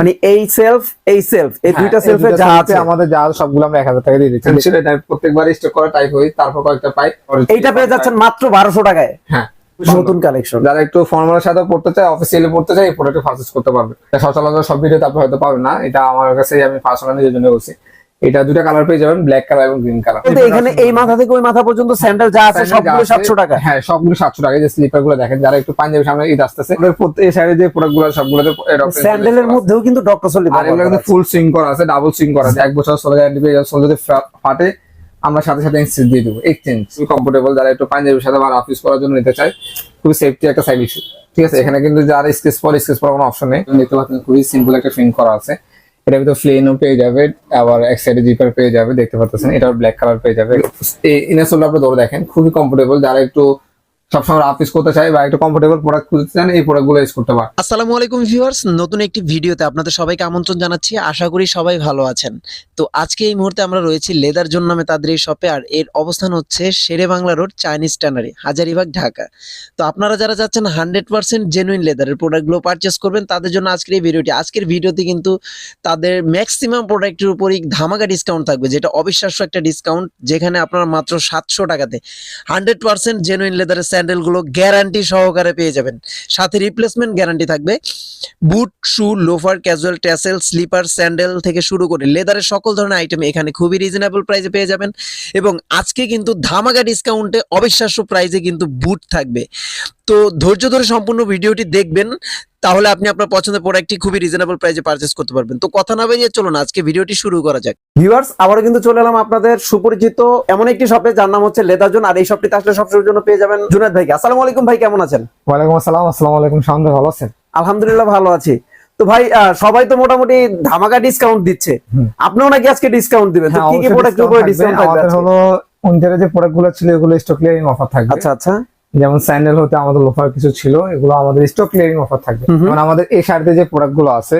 মানে এই সেলফ এই সেলফ এই দুইটা হ্যাঁ, সেলফে যা আছে। আমাদের যা সবগুলো আমরা এক হাজার টাকা দিয়ে দিচ্ছি। সেটা টাইপ প্রত্যেকবার স্টক করা টাইপ হই তারপর কয়েকটা পাই এইটা পেয়ে যাচ্ছেন মাত্র 1200 টাকায়। হ্যাঁ নতুন কালেকশন যারা একটু ফর্মালের সাথে পড়তে চায় অফিসিয়ালি পড়তে চায় এই প্রোডাক্ট পারচেজ করতে পারবে। এটা সচরাচর সব ভিডিওতে আপনি হয়তো পাবেন না এটা আমার কাছে আমি পার্সোনালি নিজের জন্য বলছি। এটা দুটো কালার পেয়ে যাবেন ব্ল্যাক কালার এবং গ্রিন কালার কিন্তু এখানে এই মাথা থেকে ওই মাথা পর্যন্ত স্যান্ডেল যা আছে সবগুলো সাতশো টাকা। হ্যাঁ সবগুলো সাতশো টাকা। যে স্লিপারগুলো দেখেন যারা একটু পাঞ্জাবি সামনে ঈদ আসতেছে ওদের প্রত্যেক এই সাইডে যে প্রোডাক্টগুলো সবগুলোতে স্যান্ডেলের মধ্যেও কিন্তু ডক্টর সলি আর এগুলো কিন্তু ফুল সুইং করা আছে ডাবল সুইং করা আছে। এক বছর সোলো গ্যারান্টি পেয়ে যাবে সোলো যদি ফাটে আমরা সাথে সাথে এক্সচেঞ্জ দিয়ে দেবো। এক্সচেঞ্জ কমফোর্টেবল যারা একটু পাঞ্জাবির সাথে আমার অফিস করার জন্য নিতে চায় খুবই সেফটি একটা সাইড ইস্যু ঠিক আছে এখানে কিন্তু যারা স্কেচ পর স্কেচ পর কোনো অপশন নেই। দেখতে পাচ্ছেন খুবই সিম্পল একটা ফিন করা আছে। এটার ভিতরে ফ্লেনও পেয়ে যাবে, আবার এক সাইডে জিপার পেয়ে যাবে, দেখতে পাচ্ছেন এটা ব্ল্যাক কালার পেয়ে যাবে। ইনার সোলটা আপনি ধরে দেখেন, খুবই কমফোর্টেবল যারা একটু সবসময় অফিস করতে চায় বা একটু কমফোর্টেবল প্রোডাক্ট খুঁজতে চান, এই প্রোডাক্ট ইউজ করতে পারেন। আসসালামু আলাইকুম ভিউয়ার্স নতুন একটি ভিডিওতে আপনাদের সবাইকে আমন্ত্রণ জানাচ্ছি। আশা করি সবাই ভালো আছেন। তো আজকে এই মুহূর্তে আমরা রয়েছি লেদার জন্য নামে তাদের এই শপে আর এর অবস্থান হচ্ছে Shere Bangla road Chinese tannery Hazaribagh, Dhaka. তো আপনারা যারা যাচ্ছেন হান্ড্রেড পার্সেন্ট জেনুইন লেদারের প্রোডাক্টগুলো পারচেস করবেন, তাদের জন্য আজকের এই ভিডিওটি। আজকের ভিডিওতে কিন্তু তাদের ম্যাক্সিমাম প্রোডাক্টের উপরই ধামাকা ডিসকাউন্ট থাকবে, যেটা অবিশ্বাস্য একটা ডিসকাউন্ট যেখানে আপনারা মাত্র সাতশো টাকাতে। হান্ড্রেড পার্সেন্ট জেনুইন লেদারের স্যান্ডেলগুলো গ্যারান্টি সহকারে পেয়ে যাবেন। সাথে রিপ্লেসমেন্ট গ্যারান্টি থাকবে। Boot, shoe, loafer casual tassel slipper sandal থেকে শুরু করে লেদারের সকল ধরনের আইটেম এখানে খুবই রিজনেবল প্রাইসে পেয়ে যাবেন। এবং আজকে কিন্তু ধামাকা ডিসকাউন্টে অবিশ্বাস্য প্রাইসে কিন্তু বুট থাকবে। তো ধৈর্য ধরে সম্পূর্ণ ভিডিওটি দেখবেন। তাহলে আপনি আপনার পছন্দের প্রোডাক্টটি খুবই রিজনেবল প্রাইসে পারচেস করতে পারবেন। তো কথা না বেরিয়ে চলুন আজকে ভিডিওটি শুরু করা যাক। ভিউয়ার্স আবারও কিন্তু চলে এলাম আপনাদের সুপরিচিত এমন একটি শপে যার নাম হচ্ছে লেদার জোন আর এই শপটিতে আসলে সবসময়ের জন্য পেয়ে যাবেন জুনাদ ভাইকে। আসসালামু আলাইকুম ভাই কেমন আছেন? ওয়ালাইকুম আসসালাম আসসালামু আলাইকুম সামনে ভালো আছেন? আলহামদুলিল্লাহ ভালো আছি। তো ভাই সবাই তো মোটামুটি ধামাকা ডিসকাউন্ট দিচ্ছে। আপনিও নাকি আজকে ডিসকাউন্ট দিবেন? হ্যাঁ, কি কি প্রোডাক্টের উপরে ডিসকাউন্ট থাকবে। আমাদের হলো উইন্টারে যে প্রোডাক্টগুলো ছিল এগুলো স্টক ক্লিয়ারিং অফার থাকবে। আচ্ছা আচ্ছা। যেমন স্যান্ডেল হতে আমাদের লোফার কিছু ছিল এগুলো আমাদের স্টক ক্লিয়ারিং অফার থাকবে। যেমন আমাদের এই শাড়িতে যে প্রোডাক্টগুলো আছে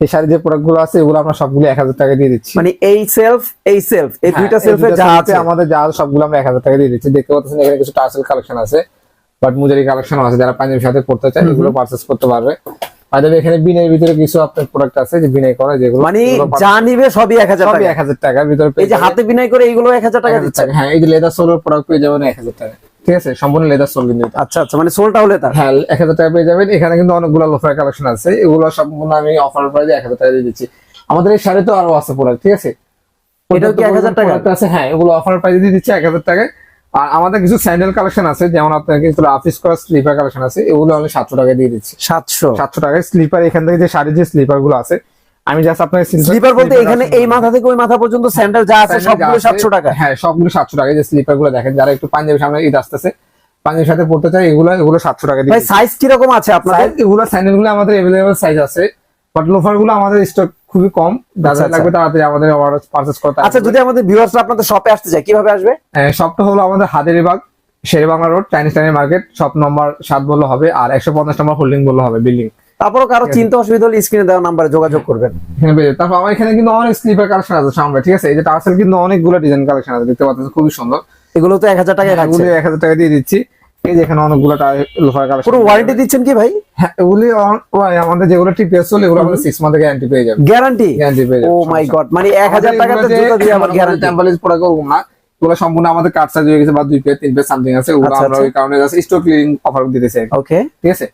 এই শাড়ির যে প্রোডাক্টগুলো আছে এগুলো আমরা সবগুলো এক হাজার টাকা দিয়ে দিচ্ছি। মানে এই সেলফ এই সেলফ এই হ্যাঁ, দুইটা সেলফে যা আছে। আমাদের যা আছে সবগুলো আমরা এক হাজার টাকা দিয়ে দিচ্ছি। দেখতে পাচ্ছেন এখানে কিছু টার্সেল কালেকশন আছে বাট মুজারি কালেকশন আছে। যারা পাঞ্জাবির সাথে পড়তে চায় এগুলো পারচেস করতে পারবে। আর এখানে বিনের ভিতরে কিছু আপনার প্রোডাক্ট আছে যে বিনাই করা যেগুলো মানে যা নিবে সবই এক হাজার সবই টাকা। এক হাজার টাকার ভিতরে এই যে হাতে বিনাই করে এইগুলো এক হাজার টাকা দিচ্ছে। হ্যাঁ এই যে লেদার সোলের প্রোডাক্ট পেয়ে যাবেন এক হাজার টাকা। ঠিক আছে? সম্পূর্ণ লেদার সোল কিন্তু আচ্ছা আচ্ছা মানে সোলটা হলে তার হ্যাঁ এক হাজার টাকা পেয়ে যাবেন। এখানে কিন্তু অনেকগুলো লোফার কালেকশন আছে। এগুলো সম্পূর্ণ আমি অফার প্রাইসে এক হাজার টাকা দিয়ে দিচ্ছি। আমাদের এই শাড়ি তো আরও আছে প্রোডাক্ট ঠিক আছে? এটাও কি 1000 টাকা? আছে হ্যাঁ এগুলো অফার দিয়ে দিচ্ছি এক হাজার টাকায়। আর আমাদের কিছু স্যান্ডেল কালেকশন আছে যেমন আপনার কিছু অফিস করা স্লিপার কালেকশন আছে এগুলো আমি সাতশো টাকা দিয়ে দিচ্ছি। সাতশো। সাতশো টাকায় স্লিপার এখান থেকে যে শাড়ির যে স্লিপারগুলো আছে আমি জাস্ট স্লিপার বলতে এখানে এই মাথা থেকে ওই মাথা পর্যন্ত স্যান্ডেল যা আছে সবগুলো যা আছে, সাতশো টাকা। হ্যাঁ সবগুলো সাতশো টাকা। যে স্লিপারগুলো দেখেন যারা একটু পাঞ্জাবি সামনে ঈদ আসতেছে পাঞ্জাবির সাথে পড়তে চায় এগুলো এগুলো সাতশো টাকা দিয়ে ভাই সাইজ কীরকম আছে আপনাদের? এগুলো স্যান্ডেলগুলো আমাদের এভেলেবল সাইজ আছে। বাট লোফারগুলো আমাদের স্টক খুবই কম। আচ্ছা, যাদের আচ্ছা। লাগবে তাড়াতাড়ি আমাদের পারচেস করতে আচ্ছা যদি আমাদের ভিউয়ার্সরা আপনাদের শপে আসতে চায় কীভাবে আসবে? শপটা হলো আমাদের হাজারিবাগ শেরে বাংলা রোড চাইনিজ টাইনের মার্কেট শপ নম্বর সাত বললে হবে আর একশো পঞ্চাশ নম্বর হোল্ডিং বললে হবে বিল্ডিং তারপরও কারও চিন্তা অসুবিধা হলে স্ক্রিনে দেওয়া নাম্বারে যোগাযোগ করবেন। পেয়ে যাবে। তারপর আমার এখানে কিন্তু অনেক স্লিপার কালেকশন আছে সামনে ঠিক আছে? এই যে টার্সেল কিন্তু অনেকগুলো ডিজাইন কালেকশন আছে দেখতে পাচ্ছেন খুবই সুন্দর। এগুলো তো এক হাজার টাকায় এগুলি থাকছে এক হাজার টাকা দিয়ে দিচ্ছি। এই যে এখানে অনেকগুলো লোফার কালেকশন পুরো ওয়ারেন্টি দিচ্ছেন কি ভাই? হ্যাঁ এগুলি আমাদের যেগুলো টিপিএস চলে এগুলো আমাদের সিক্স মান্থের গ্যারান্টি পেয়ে যাবে। গ্যারান্টি গ্যারান্টি পেয়ে যাবে ও মাই গড মানে এক হাজার টাকাতে জুতো দিয়ে আবার গ্যারান্টি টেম্পারেজ প্রোডাক্ট ওরকম না এগুলো সম্পূর্ণ আমাদের কাট সাইজ হয়ে গেছে বা দুই পেজ তিন পেজ সামথিং আছে ওগুলো আচ্ছা, আমরা আচ্ছা। ওই কারণে স্টক ক্লিয়ারিং অফার দিতেছি ওকে ঠিক আছে?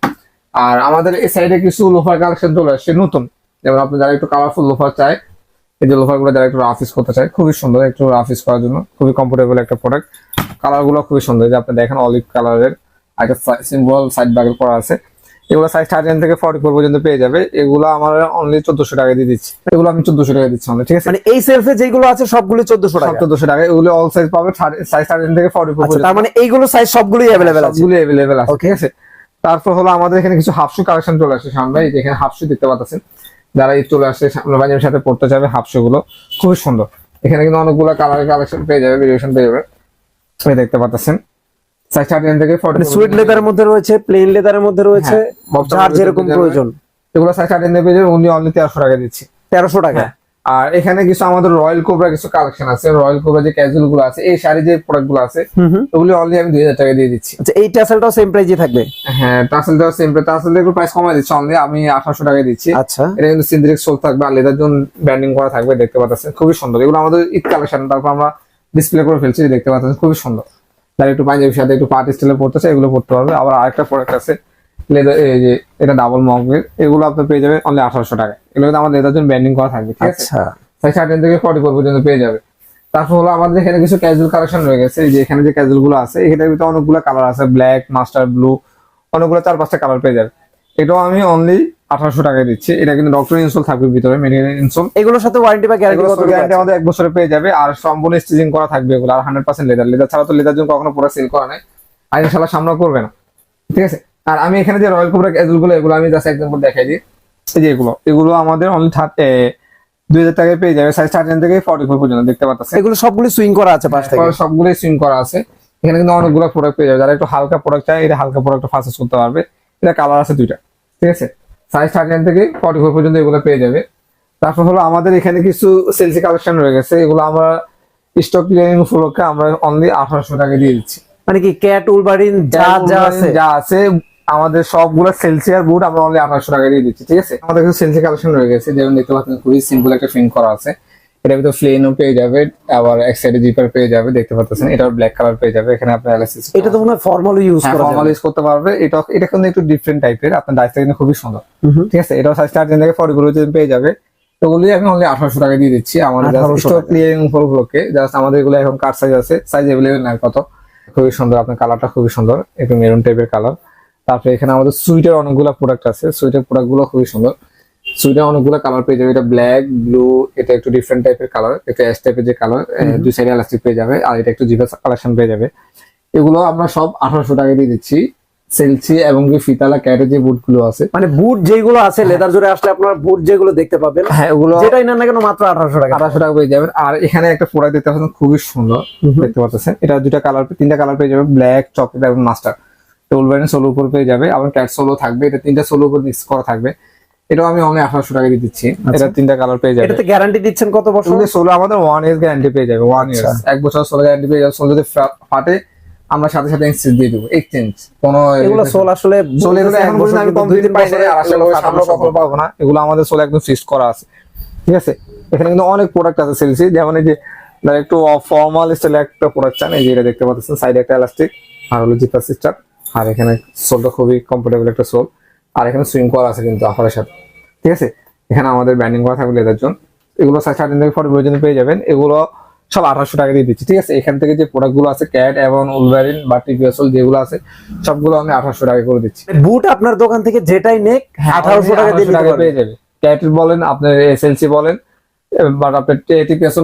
আর আমাদের এই সাইডে কিছু লোফার কালেকশন চলে আসছে নতুন। যেমন আপনি যারা একটু কালারফুল লোফার চায় এই যে লোফারগুলো যারা একটু রাফিস করতে চায় খুবই সুন্দর একটু অফিস করার জন্য খুবই কমফোর্টেবল একটা প্রোডাক্ট কালারগুলো খুবই সুন্দর যে আপনি দেখেন অলিভ কালারের একটা সিম্বল সাইড ব্যাগের করা আছে। এগুলো সাইজ থার্টি থেকে ফর্টি ফোর পর্যন্ত পেয়ে যাবে। এগুলো আমার অনলি চোদ্দশো টাকা দিয়ে দিচ্ছি। এগুলো আমি চোদ্দশো টাকা দিচ্ছি ঠিক আছে? মানে এই সেলফে যেগুলো আছে সবগুলো চোদ্দশো টাকা। চোদ্দশো টাকা এগুলো অল সাইজ পাবে সাইজ থার্টি থেকে ফর্টি ফোর আচ্ছা তার মানে এইগুলো সাইজ সবগুলোই অ্যাভেলেবেল আছে। সবগুলো অ্যাভেলেবেল আছে ঠিক আছে? তারপর হলো আমাদের এখানে কিছু হাফশু কালেকশন চলে আসছে সামনে এই যে এখানে হাফশু দেখতে পাচ্ছেন যারা এই চলে আসছে বাজারের সাথে পড়তে চাবে হাফশু গুলো খুবই সুন্দর। এখানে কিন্তু অনেকগুলো কালারের কালেকশন পেয়ে যাবে ভেরিয়েশন পেয়ে যাবে। এই দেখতে পাচ্ছেন থেকে ফর্টি মানে সুইট লেদারের মধ্যে রয়েছে প্লেন লেদারের মধ্যে রয়েছে হ্যাঁ, যার যেরকম প্রয়োজন। এগুলো সাইজ থার্টি পেয়ে যাবে উনি অনলি তেরোশো টাকা দিচ্ছি। তেরোশো টাকা হ্যাঁ। আর এখানে কিছু আমাদের রয়্যাল কোবরা কিছু কালেকশন আছে। রয়্যাল কোবরা যে ক্যাজুয়ালগুলো আছে এই শাড়ি যে প্রোডাক্টগুলো আছে ওগুলি অনলি আমি দুই হাজার টাকা দিয়ে দিচ্ছি। আচ্ছা এই টাসেলটাও সেম প্রাইজে থাকবে? হ্যাঁ টাসেলটা সেম টাসেল একটু প্রাইস কমাই দিচ্ছি অনলি আমি আঠারোশো টাকা দিচ্ছি। আচ্ছা। এটা কিন্তু সিন্থেটিক সোল থাকবে আর লেদার জন্য ব্যান্ডিং করা থাকবে দেখতে পাচ্ছেন। খুবই সুন্দর। এগুলো আমাদের ঈদ কালেকশন তারপর আমরা ডিসপ্লে করে ফেলছি দেখতে পাচ্ছেন। খুবই সুন্দর। যারা একটু পাঞ্জাবির সাথে একটু পার্টি স্টাইলে পড়তে চায় এগুলো পড়তে পারবে। আবার আরেকটা প্রোডাক্ট আছে লেদার এই যে এটা ডাবল মগের এগুলো আপনি পেয়ে যাবেন অনলি আঠারোশো টাকা এগুলো কিন্তু আমাদের লেদার জন্য ব্যান্ডিং করা থাকবে ঠিক আছে? আচ্ছা। সাড়ে থার্টিন থেকে ফর্টি ফোর পর্যন্ত পেয়ে যাবে। তারপর হলো আমাদের এখানে কিছু ক্যাজুয়াল কালেকশন রয়ে গেছে যে এখানে যে ক্যাজুয়ালগুলো আছে এখানের ভিতরে অনেকগুলো কালার আছে ব্ল্যাক মাস্টার ব্লু অনেকগুলো চার পাঁচটা কালার পেয়ে যাবে। এটাও আমি অনলি আঠারোশো টাকায় দিচ্ছি। এটা কিন্তু ডক্টর ইনসোল থাকবে ভিতরে মেডিকেল ইনসোল এগুলোর সাথে ওয়ারেন্টি বা গ্যারান্টি আমাদের এক বছরে পেয়ে যাবে আর সম্পূর্ণ স্টিচিং করা থাকবে এগুলো আর হান্ড্রেড পার্সেন্ট লেদার লেদার ছাড়া তো লেদার জন্য কখনো পুরো সেল করা নাই। আর ইনশাল্লাহ সামনে করবে না ঠিক আছে? আর আমি এখানে যে রয়্যাল কোবরা ক্যাজুয়ালগুলো এগুলো আমি জাস্ট একদম দেখাই দিই। এই যে এগুলো এগুলো আমাদের অনলি দুই হাজার টাকায় পেয়ে যাবে সাইজ থার্টিন থেকে ফর্টি ফোর পর্যন্ত দেখতে পাচ্ছেন? এগুলো সবগুলো সুইং করা আছে পাশ থেকে। সবগুলোই সুইং করা আছে। এখানে কিন্তু অনেকগুলো প্রোডাক্ট পেয়ে যাবে। যারা একটু হালকা প্রোডাক্ট চায় এটা হালকা প্রোডাক্ট ফার্সেস করতে পারবে। এটা কালার আছে দুইটা ঠিক আছে? সাইজ থার্টিন থেকে ফর্টি ফোর পর্যন্ত এগুলো পেয়ে যাবে। তারপর হলো আমাদের এখানে কিছু সেলসি কালেকশন রয়ে গেছে। এগুলো আমরা স্টক ক্লিয়ারিং উপলক্ষে আমরা অনলি আঠারোশো টাকা দিয়ে দিচ্ছি। মানে কি ক্যাট উলবারিন যা যা আছে? যা আছে আমাদের সবগুলো সেলসি আর বুট আমরা অনলি আঠারোশো টাকা দিয়ে দিচ্ছি ঠিক আছে? আমাদের কিছু সেলসি কালেকশন রয়ে গেছে যেমন দেখতে পাচ্ছেন খুবই সিম্পল একটা প্রিন্ট করা আছে। এটা ভিতরে প্লেনও পেয়ে যাবে আবার এক সাইডে জিপার পেয়ে যাবে দেখতে পাচ্ছেন এটা ব্ল্যাক কালার পেয়ে যাবে এখানে আপনার অ্যালাইসিস এটা তো মনে হয় ফর্মাল ইউজ করা ফর্মাল ইউজ করতে পারবে এটা এটা কিন্তু একটু ডিফারেন্ট টাইপের আপনার ডাইসটা কিন্তু খুবই সুন্দর। ঠিক আছে এটা সাইজ দিন থেকে ফর্টি গুলো পেয়ে যাবে ওগুলি আমি অনলি আঠারোশো টাকা দিয়ে দিচ্ছি। আমাদের 1800 স্টক ক্লিয়ারিং উপলক্ষে জাস্ট আমাদের এগুলো এখন কার সাইজ আছে সাইজ অ্যাভেলেবেল নাই কত খুবই সুন্দর আপনার কালারটা খুবই সুন্দর একটু মেরুন টাইপের কালার তারপরে এখানে আমাদের সুইটের অনেকগুলো প্রোডাক্ট আছে। সুইটের প্রোডাক্টগুলো খুবই সুন্দর। সুইটের অনেকগুলো কালার পেয়ে যাবে। এটা ব্ল্যাক ব্লু এটা একটু ডিফারেন্ট টাইপের কালার এটা এস টাইপের যে কালার দুই সাইডে এলাস্টিক পেয়ে যাবে আর এটা একটু জিভা কালেকশন পেয়ে যাবে। এগুলো আমরা সব আঠারোশো টাকা দিয়ে দিচ্ছি। সেলসি এবং কি ফিতালা ক্যাটের যে বুটগুলো আছে। মানে বুট যেগুলো আছে লেদার জোরে আসলে আপনারা বুট যেগুলো দেখতে পাবেন হ্যাঁ ওগুলো যেটাই নেন না কেন মাত্র আঠারোশো টাকা। আঠারোশো টাকা পেয়ে যাবেন। আর এখানে একটা প্রোডাক্ট দেখতে পাচ্ছেন খুবই সুন্দর দেখতে পাচ্ছেন। এটা দুটা কালার তিনটা কালার পেয়ে যাবে ব্ল্যাক চকলেট এবং মাস্টার টোলবাইন সোলো উপর পেয়ে যাবে আবার ক্যাট সোলো থাকবে এটা তিনটা সোলো উপর মিক্স করা থাকবে। এটাও আমি অনলি আঠারোশো টাকা দিয়ে দিচ্ছি এটা তিনটা কালার পেয়ে যাবে। এটাতে গ্যারান্টি দিচ্ছেন কত বছর? সোলো আমাদের ওয়ান ইয়ার গ্যারান্টি পেয়ে যাবে ওয়ান ইয়ার আচ্ছা। এক বছর সোলো গ্যারান্টি পেয়ে যাবে সোলো যদি ফাটে আমরা সাথে সাথে এক্সচেঞ্জ দিয়ে দেবো এক্সচেঞ্জ কোনো এগুলো সোল আসলে সোল এগুলো এখন পর্যন্ত আমি কমপ্লিট পাই বছরে আর আসলে সামনে কখনো পাবো না এগুলো আমাদের সোল একদম ফিক্সড করা আছে ঠিক আছে? এখানে কিন্তু অনেক প্রোডাক্ট আছে সেলসি যেমন এই যে একটু ফর্মাল স্টাইলে একটা প্রোডাক্ট চান এই যে এটা দেখতে পাচ্ছেন সাইডে একটা এলাস্টিক আর হলো জিপার সিস্টার আর এখানে সোলটা খুবই কমফোর্টেবল একটা সোল। আর এখানে সুইং করা আছে কিন্তু অফারের সাথে। ঠিক আছে? এখানে আমাদের ব্যান্ডিং করা থাকবে লেদার জন্য এগুলো সাড়ে থেকে ফর্টি পর্যন্ত পেয়ে যাবেন। এগুলো সব আঠারোশো টাকা দিয়ে দিচ্ছি। ঠিক আছে? এখান থেকে যে প্রোডাক্টগুলো আছে ক্যাট এবং উলভারিন বা টিপিএসল যেগুলো আছে সবগুলো আমি আঠারোশো টাকা করে দিচ্ছি। বুট আপনার দোকান থেকে যেটাই নেক আঠারোশো টাকা দিয়ে 1800 নিতে টাকায় পারবেন। পেয়ে যাবে ক্যাট বলেন আপনার এসএলসি বলেন বাট আপনার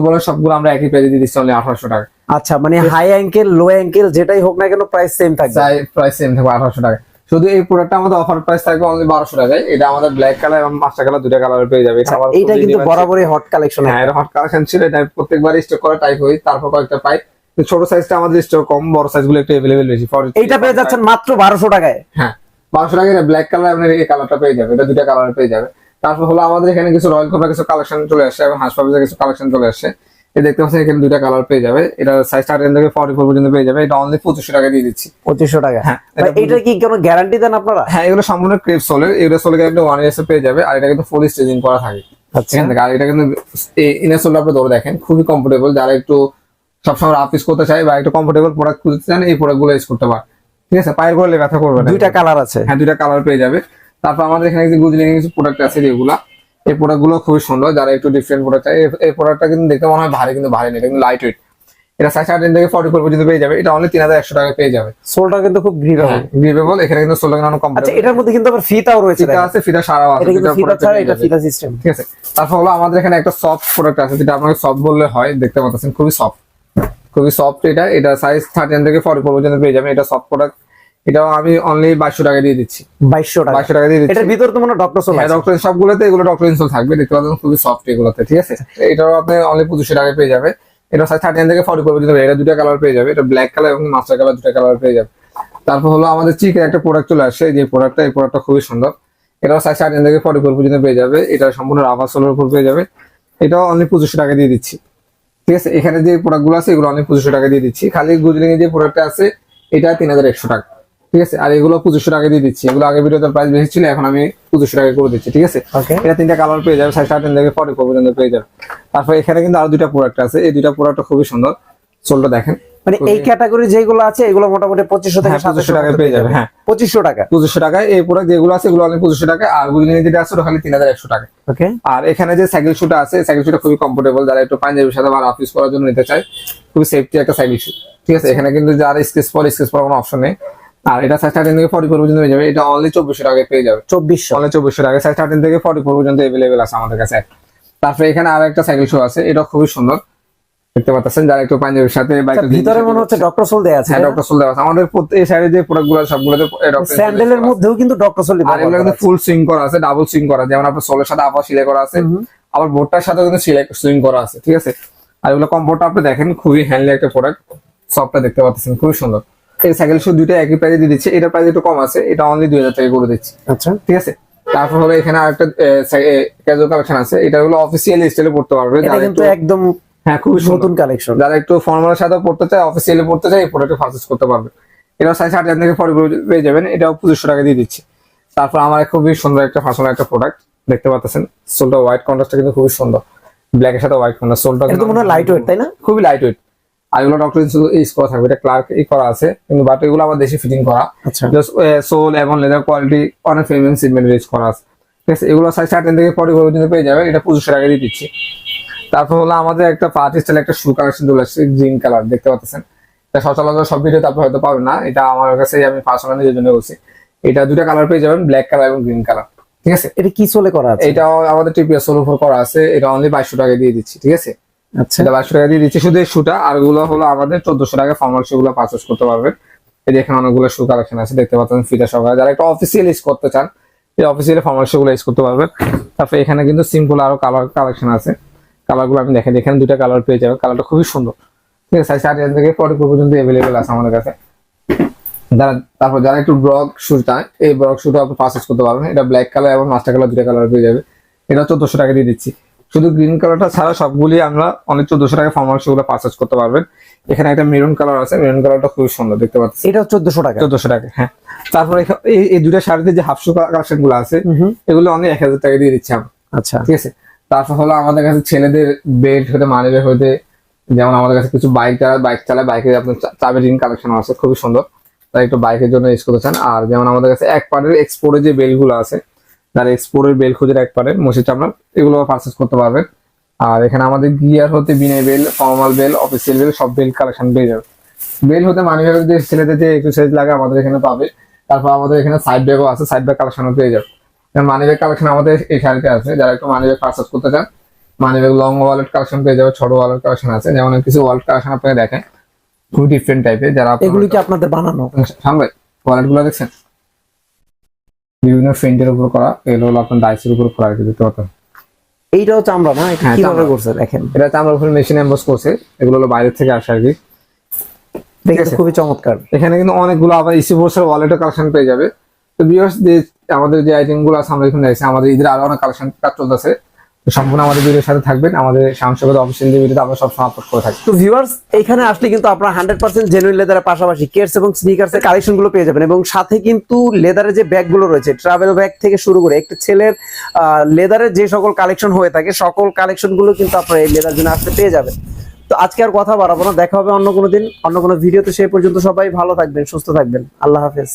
বলেন সবগুলো আমরা একই দিয়ে দিচ্ছি অনলি আঠারোশো টাকা। আচ্ছা মানে হাই অ্যাঙ্কেল লো অ্যাঙ্কেল যেটাই হোক না কেন প্রাইস সেম থাকবে। প্রাইস সেম থাকবে আঠারোশো টাকা। শুধু এই প্রোডাক্টটা আমাদের অফার প্রাইস থাকবে অনলি বারোশো টাকায়। এটা আমাদের ব্ল্যাক কালার এবং মাস্টার কালার দুটা কালার পেয়ে যাবে। এটা আবার এইটা খুবই কিন্তু বরাবরই হট কালেকশন হ্যাঁ এটা হট কালেকশন ছিল এটা প্রত্যেকবার স্টক করা টাইপ হই তারপর কয়েকটা পাই। ছোট সাইজটা আমাদের স্টক কম বড় সাইজগুলো একটু অ্যাভেলেবেল বেশি। এইটা পেয়ে যাচ্ছেন মাত্র বারোশো টাকায়। হ্যাঁ বারোশো টাকা ব্ল্যাক কালার আপনার এই কালারটা পেয়ে যাবে। এটা দুটা কালার পেয়ে যাবে। তারপর হলো আমাদের এখানে কিছু রয়্যাল কোবরা কিছু কালেকশন চলে আসছে এবং হাসপাতালের কিছু কালেকশন চলে আসছে এই দেখতে পাচ্ছেন এখানে দুটা কালার পেয়ে যাবে। এটা সাইজ থার্টিন থেকে ফর্টি ফোর পর্যন্ত পেয়ে যাবে। এটা অনলি পঁচিশশো টাকা দিয়ে দিচ্ছি। পঁচিশশো টাকা। হ্যাঁ, এটা কি কোনো গ্যারান্টি দেন আপনারা? হ্যাঁ এগুলো সম্পূর্ণ ক্রেপ সোলের এগুলো সোলে কিন্তু ওয়ান ইয়ার্স পেয়ে যাবে আর এটা কিন্তু ফুল স্টেজিং করা থাকে। আচ্ছা। এখান থেকে আর এটা কিন্তু ইনার সোলটা আপনি ধরে দেখেন খুবই কমফোর্টেবল যারা একটু সবসময় অফিস করতে চায় বা একটু কমফোর্টেবল প্রোডাক্ট খুঁজতে চান এই প্রোডাক্টগুলো ইউজ করতে পারে ঠিক আছে? পায়ের করলে ব্যথা করবে না। দুইটা কালার আছে। হ্যাঁ দুইটা কালার পেয়ে যাবে। তারপর আমাদের এখানে কিছু গুজলিং কিছু প্রোডাক্ট আছে যেগুলা এই প্রোডাক্টগুলো খুবই সুন্দর। যারা একটু ডিফারেন্ট প্রোডাক্ট চাই এই প্রোডাক্টটা কিন্তু দেখতে মনে হয় ভারী কিন্তু ভারী না এটা কিন্তু লাইট ওয়েট এটা সাইজ থার্টিন থেকে ফর্টি ফোর পর্যন্ত পেয়ে যাবে। এটা অনলি তিন হাজার একশো টাকা পেয়ে যাবে। সোলটা কিন্তু খুব গ্রিভেবল গ্রিভেবল এখানে কিন্তু সোলো অনেক কম আচ্ছা এটার মধ্যে কিন্তু আবার ফিতাও রয়েছে ফিতা আছে ফিতা সারাও আছে এটা কিন্তু ফিতা ছাড়া এটা ফিতা সিস্টেম ঠিক আছে? তারপর হলো আমাদের এখানে একটা সফট প্রোডাক্ট আছে যেটা আপনাকে সফট বললে হয় দেখতে পাচ্ছেন খুবই সফট খুবই সফট এটা। এটা সাইজ থার্টিন থেকে ফর্টি ফোর পর্যন্ত পেয়ে যাবেন এটা সফট প্রোডাক্ট এটাও আমি অনলি বাইশশো টাকা দিয়ে দিচ্ছি। বাইশশো টাকা। বাইশশো টাকা দিয়ে দিচ্ছি। এটার ভিতর তো মনে ডক্টর সোল হ্যাঁ ডক্টর সবগুলোতে এগুলো ডক্টর ইনসোল থাকবে দেখতে পাচ্ছেন খুবই সফট এগুলোতে ঠিক আছে? এটাও আপনি অনলি পঁচিশশো টাকায় পেয়ে যাবে। এটা সাইজ থার্টিন থেকে ফর্টি ফোর পর্যন্ত এটা দুটা কালার পেয়ে যাবে। এটা ব্ল্যাক কালার এবং মাস্টার কালার দুটা কালার পেয়ে যাবে। তারপর হলো আমাদের চিকের একটা প্রোডাক্ট চলে আসছে যে প্রোডাক্টটা এই প্রোডাক্টটা খুবই সুন্দর। এটাও সাইজ থার্টিন থেকে ফর্টি ফোর পর্যন্ত পেয়ে যাবে। এটা সম্পূর্ণ রাবার সোলের উপর পেয়ে যাবে। এটাও অনলি পঁচিশশো টাকা দিয়ে দিচ্ছি। ঠিক আছে? এখানে যে প্রোডাক্টগুলো আছে এগুলো অনলি পঁচিশশো টাকা দিয়ে দিচ্ছি। খালি গুজলিং এর যে প্রোডাক্টটা আছে এটা তিন হাজার একশো টাকা। ঠিক আছে? আর এগুলো পঁচিশশো টাকা দিয়ে দিচ্ছি। এগুলো আগে ভিডিওতে প্রাইস বেশি ছিল এখন আমি পঁচিশশো টাকা করে দিচ্ছি ঠিক আছে? এটা তিনটা কালার পেয়ে যাবে সাড়ে সাড়ে তিন থেকে ফর্টি পর্যন্ত পেয়ে যাবে। তারপর এখানে কিন্তু আরও দুইটা প্রোডাক্ট আছে। এই দুইটা প্রোডাক্ট খুবই সুন্দর। সোলটা দেখেন। মানে এই ক্যাটাগরি যেগুলো আছে এগুলো মোটামুটি পঁচিশশো থেকে হ্যাঁ, সাতশো 2500 টাকায় পেয়ে যাবে, হ্যাঁ। পঁচিশশো টাকা? পঁচিশশো টাকায় এই প্রোডাক্ট যেগুলো আছে এগুলো অনেক পঁচিশশো টাকা। আর যেটা আছে ওটা খালি তিন হাজার একশো টাকা। ওকে আর এখানে যে সাইকেল শুটা আছে সাইকেল শুটা খুবই কমফোর্টেবল যারা একটু পাঞ্জাবির সাথে অফিস করার জন্য নিতে চায় খুবই সেফটি একটা সাইকেল শু ঠিক আছে? এখানে কিন্তু যারা স্কেচ পর স্কেচ পর কোনো অপশন নেই। আর এটা সাইজ থার্টিন থেকে ফর্টি ফোর পর্যন্ত পেয়ে যাবে। এটা অনলি চব্বিশশো টাকায় পেয়ে যাবে। চব্বিশশো। অনলি চব্বিশশো টাকা সাইজ থার্টিন থেকে ফর্টি ফোর পর্যন্ত এভেলেবেল আছে আমাদের কাছে। তারপরে এখানে আর একটা সাইকেল শো আছে। এটা খুবই সুন্দর। দেখতে পাচ্ছেন যারা একটু পাঞ্জাবির সাথে আচ্ছা, ভিতরে মনে হচ্ছে ডক্টর সোল দেয়া আছে হ্যাঁ ডক্টর সোল দেওয়া আছে। আমাদের এই সাইডে যে প্রোডাক্টগুলো সবগুলোতে ডক্টর স্যান্ডেলের মধ্যেও কিন্তু ডক্টর সোল আর এগুলো কিন্তু ফুল সুইং করা আছে ডাবল সুইং করা যেমন আপনার সোলের সাথে আবার সিলাই করা আছে আবার বোর্ডটার সাথে কিন্তু সিলাই সুইং করা আছে ঠিক আছে? আর এগুলো কম্পোর্টটা আপনি দেখেন খুবই হ্যান্ডলি একটা প্রোডাক্ট সবটা দেখতে পাচ্ছেন খুবই সুন্দর। এই সাইকেল শুধু দুইটা একই প্রাইসে দিয়ে দিচ্ছে। এটা প্রাইস একটু কম আছে এটা অনলি দুই হাজার টাকা করে দিচ্ছি। আচ্ছা। ঠিক আছে? তারপর হলো এখানে আরেকটা ক্যাজুয়াল কালেকশন আছে। এটা হলো অফিসিয়াল স্টাইলে পড়তে পারবে। কিন্তু একদম হ্যাঁ খুবই নতুন কালেকশন যারা একটু ফর্মালের সাথে পড়তে চায় অফিসিয়ালি পড়তে চায় এই প্রোডাক্ট পারচেস করতে পারবে। এটা সাইজ আট হাজার থেকে ফর্টি পেয়ে যাবেন। এটাও পঁচিশশো টাকা দিয়ে দিচ্ছি। তারপর আমার খুবই সুন্দর একটা ফ্যাশনের একটা প্রোডাক্ট দেখতে পাচ্ছেন? সোলটা হোয়াইট কন্ট্রাস্টটা কিন্তু খুবই সুন্দর। ব্ল্যাকের সাথে হোয়াইট কন্ট্রাস্ট সোলটা এটা তো মনে হয় লাইট ওয়েট তাই না? খুবই লাইট ওয়েট আর এগুলো ডক্টর ইউজ করা থাকবে এটা ক্লার্ক ই করা আছে কিন্তু বাট এগুলো আমার দেশে ফিটিং করা। আচ্ছা। সোল এবং লেদার কোয়ালিটি অনেক প্রিমিয়াম সিগমেন্ট ইউজ করা আছে। ঠিক আছে এগুলো সাইজ থার্টিন থেকে ফর্টি পর্যন্ত পেয়ে যাবে এটা পঁচিশশো টাকা দিয়ে দিচ্ছি। তারপর হলো আমাদের একটা পার্টি স্টাইল একটা শু কালেকশন চলে আসছে গ্রিন কালার দেখতে পাচ্ছেন? এটা সচরাচর সব ভিডিও তারপর হয়তো পাবেন না এটা আমার কাছে আমি পার্সোনালি নিজের জন্য বলছি। এটা দুটা কালার পেয়ে যাবেন ব্ল্যাক কালার এবং গ্রিন কালার ঠিক আছে? এটা কি সোলে করা আছে? এটাও আমাদের টিপিএস সোল উপর করা আছে এটা অনলি বাইশশো টাকা দিয়ে দিচ্ছি ঠিক আছে? আচ্ছা। বাইশশো টাকা দিয়ে দিচ্ছি। শুধু আরগুলো হলো আমাদের টাকা করতে পারবেন। এই এখানে অনেকগুলো শু আছে, দেখতে যারা একটা অফিসিয়াল ইউজ করতে চান ইউজ করতে পারবেন। এখানে কিন্তু সিম্পল আরও কালার কালেকশন আছে। কালারগুলো আমি দেখেন এখানে দুটা কালার পেয়ে যাবেন। কালারটা খুবই সুন্দর। ঠিক আছে থেকে পর্যন্ত আছে আমাদের কাছে। তারপর যারা একটু ব্রক শু চায়, এই ব্রক শুটা আপনি পারচেস করতে পারবেন। এটা ব্ল্যাক কালার এবং মাস্টার কালার দুটা কালার পেয়ে যাবে। এটা চোদ্দশো টাকা দিয়ে দিচ্ছি। শুধু গ্রিন কালারটা ছাড়া সবগুলি আমরা অনেক চোদ্দশো টাকা ফর্মাল শুগুলো পারচেস করতে পারবেন। এখানে একটা মেরুন কালার আছে মেরুন কালারটা খুবই সুন্দর দেখতে পাচ্ছি এটা চোদ্দশো টাকা। চোদ্দশো টাকা হ্যাঁ। তারপরে এই এই দুটা শাড়িতে যে হাফ শু কালেকশনগুলো আছে এগুলো অনেক এক হাজার টাকা দিয়ে দিচ্ছি আচ্ছা। ঠিক আছে? তারপর হলো আমাদের কাছে ছেলেদের বেল্ট হতে মানিবে হতে যেমন আমাদের কাছে কিছু বাইক যারা বাইক চালায় বাইকে আপনার চাবি রিং কালেকশন আছে খুবই সুন্দর। তাই একটু বাইকের জন্য ইউজ করতে চান। আর যেমন আমাদের কাছে এক পার্টের এক্সপোর্টের যে বেলগুলো আছে যারা এক্সপোর্টের বেল খুঁজে এক পারের মসির চামড়ার এগুলো পারচেস করতে পারবেন। আর এখানে আমাদের গিয়ার হতে বিনে belt formal belt official belt সব বেল কালেকশন পেয়ে যাবে বেল হতে মানি মানিব্যাগ যে ছেলেদের যে এক্সারসাইজ লাগে আমাদের এখানে পাবে। তারপর আমাদের এখানে সাইড ব্যাগও আছে সাইড ব্যাগ কালেকশনও পেয়ে যাবে মানিব্যাগ কালেকশন আমাদের এই শাড়িতে আছে যারা একটু মানিব্যাগ পারচেস করতে চান মানিব্যাগ লং ওয়ালেট কালেকশন পেয়ে যাবে ছোট ওয়ালেট কালেকশন আছে। যেমন কিছু ওয়ালেট কালেকশন আপনাকে দেখেন খুবই ডিফারেন্ট টাইপের যারা আপনার- এগুলি কি আপনাদের বানানো? সামনে ওয়ালেটগুলো দেখছেন? বিভিন্ন ফ্রেন্ডের উপর করা এগুলো হলো আপনার ডাইসের উপর করা এটা দেখতে পাচ্ছেন? এইটাও চামড়া না? এটা হ্যাঁ, কীভাবে করছে দেখেন? এটা হচ্ছে আমরা মেশিন এমবস করছে এগুলো হলো বাইরে থেকে আসে আর কি। দেখেন। খুবই চমৎকার। এখানে কিন্তু অনেকগুলো আবার ইসি বোর্সের ওয়ালেটও কালেকশন পেয়ে যাবে। তো ভিউয়ার্স যে আমাদের যে আইটেমগুলো আছে আমরা এখানে দেখছি আমাদের ঈদের আরও অনেক কালেকশন কাজ চলতেছে। সম্পূর্ণ আমাদের ভিডিওর সাথে থাকবেন। আমাদের সাংসদ অফিসিয়াল ভিডিওতে আমরা আপলোড করে থাকি। তো ভিউয়ার্স এখানে আসলে কিন্তু আপনারা হান্ড্রেড পার্সেন্ট জেনুইন লেদারের পাশাপাশি এবং স্নিকার্স এর কালেকশনগুলো পেয়ে যাবেন এবং সাথে কিন্তু লেদারের যে ব্যাগগুলো রয়েছে ট্রাভেল ব্যাগ থেকে শুরু করে একটা ছেলের লেদারের যে সকল কালেকশন হয়ে থাকে, সকল কালেকশনগুলো কিন্তু আপনারা এই লেদার জন্য আসলে পেয়ে যাবেন। তো আজকে আর কথা বাড়াবো না, দেখা হবে অন্য কোনো দিন, অন্য কোনো ভিডিওতে সেই পর্যন্ত সবাই ভালো থাকবেন, সুস্থ থাকবেন। আল্লাহ হাফেজ।